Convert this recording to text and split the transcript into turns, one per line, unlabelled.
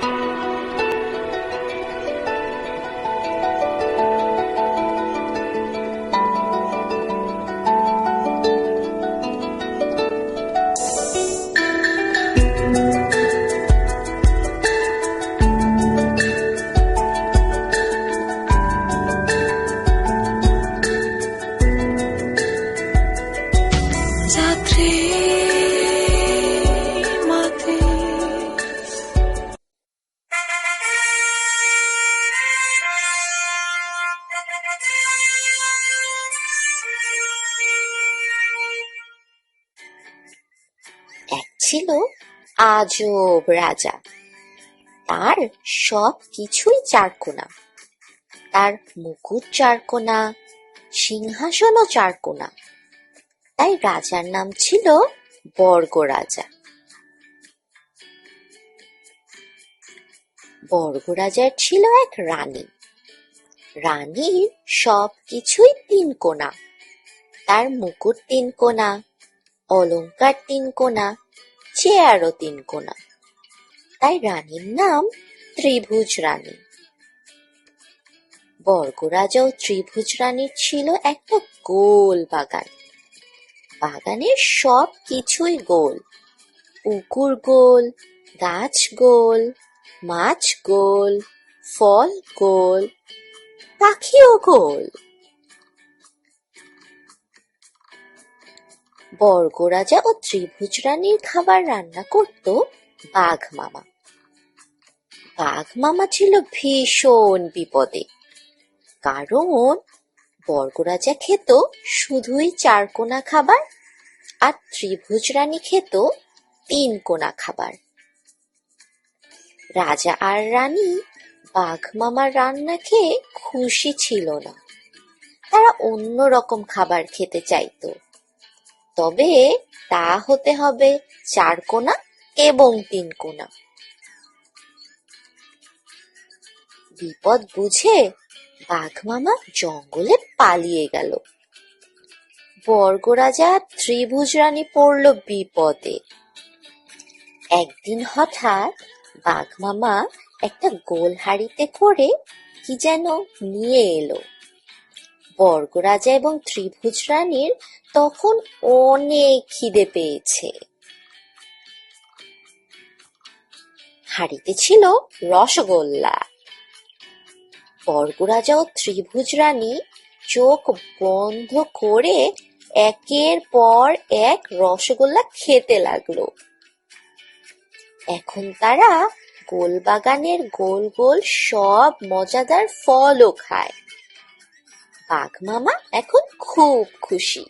Thank
you. ছিল আজব রাজা। তার সব কিছুই চারকোনা। তার মুকুট চারকোনা, সিংহাসনও চারকোনা। তাই রাজার নাম ছিল বর্গ রাজা বর্গ রাজার ছিল এক রানী। রানীর সব কিছুই তিন কোনা। তার মুকুট তিন কোনা, অলংকার তিন কোনা চেয়ারও তিন কোনা তাই রানীর নাম ত্রিভুজ রানী। বর্গরাজা ও ত্রিভুজ রানীর ছিল একটা গোল বাগান। বাগানের সব কিছুই গোল। পুকুর গোল, গাছ গোল, মাছ গোল, ফল গোল, পাখিও গোল। বর্গরাজা ও ত্রিভুজ রানীর খাবার রান্না করত বাঘ মামা। বাঘ মামা ছিল ভীষণ বিপদে। কারণ বর্গরাজা খেত শুধুই চার কোনা খাবার আর ত্রিভুজ রানী খেত তিন কোনা খাবার। রাজা আর রানী বাঘ মামার রান্না খেয়ে খুশি ছিল না। তারা অন্য রকম খাবার খেতে চাইতো। তবে তা হতে হবে চার কোনা এবং তিন কোনা বিপদ বুঝে বাঘ মামা জঙ্গলে পালিয়ে গেল। বর্গরাজা ত্রিভুজ রানী পড়ল বিপদে। একদিন হঠাৎ বাঘ মামা একটা গোল হাড়িতে করে কি যেন নিয়ে এলো। বর্গরাজা এবং ত্রিভুজ রানীর তখন অনেক খিদে পেয়েছে। হাড়িতে ছিল রসগোল্লা। বর্গরাজা ও ত্রিভুজ রানী চোখ বন্ধ করে একের পর এক রসগোল্লা খেতে লাগল। এখন তারা গোলবাগানের গোল গোল সব মজাদার ফলও খায়। বাঘ মামা এখন খুব খুশি।